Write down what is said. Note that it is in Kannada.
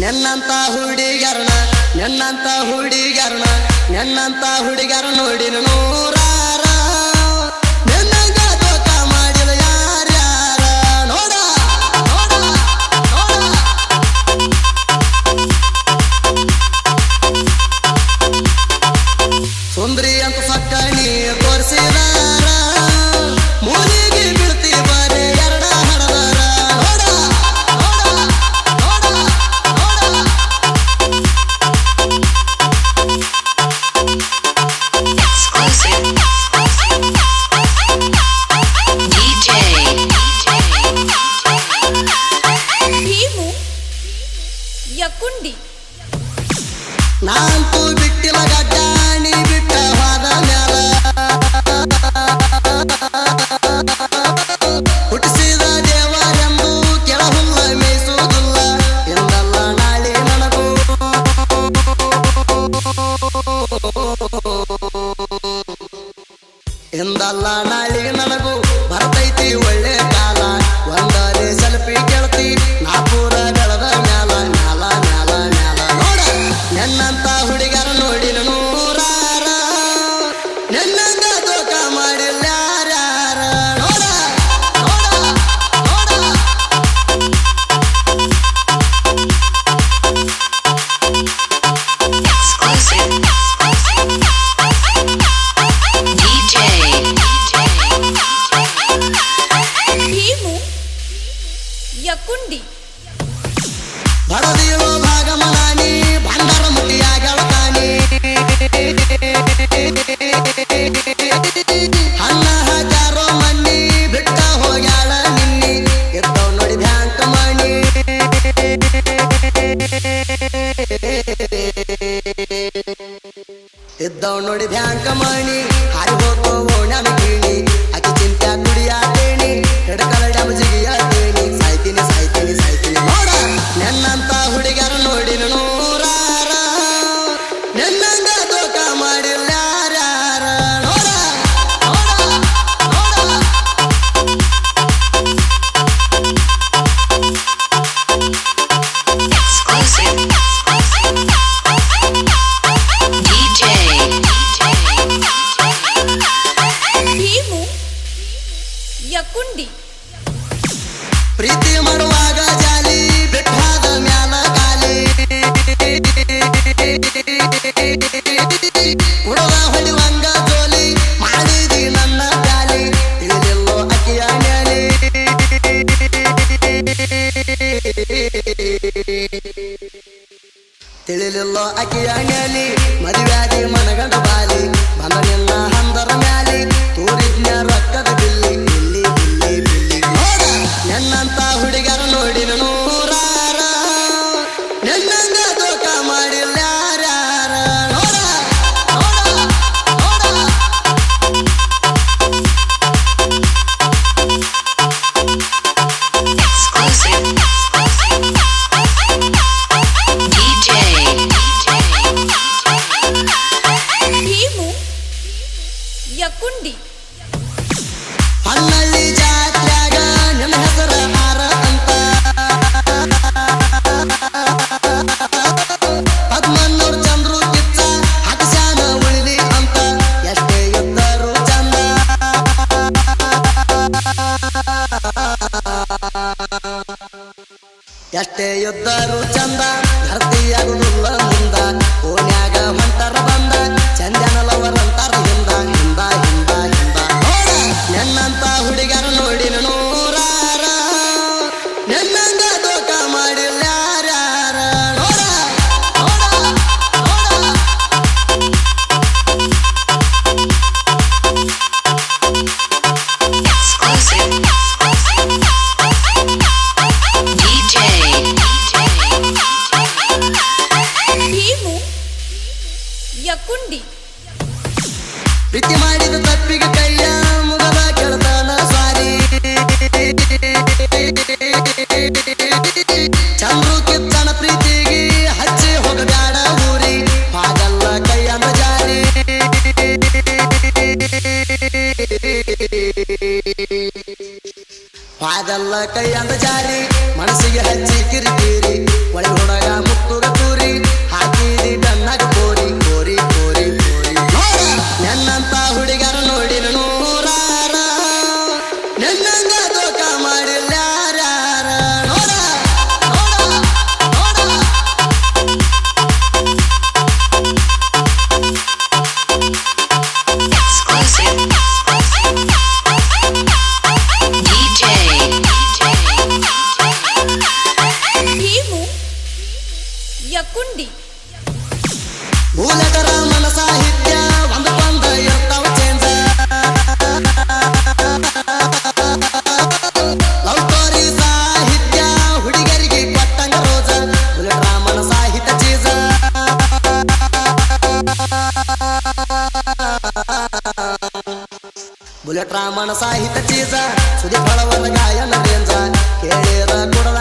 ನಿನ್ನಂತ ಹುಡುಗರನ ನಿನ್ನಂತ ಹುಡುಗರನ ನಿನ್ನಂತ ಹುಡುಗರ ನೋಡಿನ ನೂರ ನಾನ್ ತೂ ಬಿಟ್ಟಿವ ರಾಜ್ಯ ಬಿಟ್ಟವಾದ ಲೆಟಕ ಕಥಕ ಕಥಾ ಕಥಕ ಕಥಕ ಉಟ್ಸಿದ ದೇವಾಲಯವು ಕೆಲವುಲ್ಲ ಎದ್ದವ್ ನೋಡಿ ಬ್ಯಾಂಕ ಮಣಿ. ತಿಳಿಲಿಲ್ಲ ಅಕ್ಕಿಯ ಮದುವೆ ಮನಗಂಡ ಬಾಲಿ. ಯಕುಂಡಿ. ಹನ್ನಳ್ಳಿ ಜಾತ್ಯಾಗ ನನ್ನ ಹೆಸರ ಹಾರ ಅಂತ ಪದ್ಮನ್ನೂರ್ ಚಂದ್ರು ಕಿತ್ತ ಹಕಶ್ಯಾಮ ಉಳಿಲಿ ಅಂತ. ಎಷ್ಟೇ ಇದ್ದರು ಚಂದ. ಎಷ್ಟೇ ಇದ್ದರು ಚಂದ ಧರ್ತಿಯಾಗುದಿಲ್ಲ ವಿದ್ಯೆ ಮಾಡಿದ ತಪ್ಪಿಗೆ ಕೈಯ ಮುಗಲ ಕೆಳತಾನ ಸಾರಿ. ಚಂದ್ರು ಕಿತ್ತನ ಹಚ್ಚಿ ಹೋಗಬೇಡ ಊರಿ. ಹಾಗಲ್ಲ ಜಾರಿ. ಹಾಗಲ್ಲ ಮನಸ್ಸಿಗೆ ಹಚ್ಚಿ ಕಿರಿಕಿರಿ. ಒಳಗೆ ಬುಲೆಟ್ ರಾಮನ ಸಾಹಿತ್ಯ ಚೀಸ ಸುದೀಪ್ ಗಾಯನ ರೇಂಜ ಕೇಳಿದ ಕೊಡದ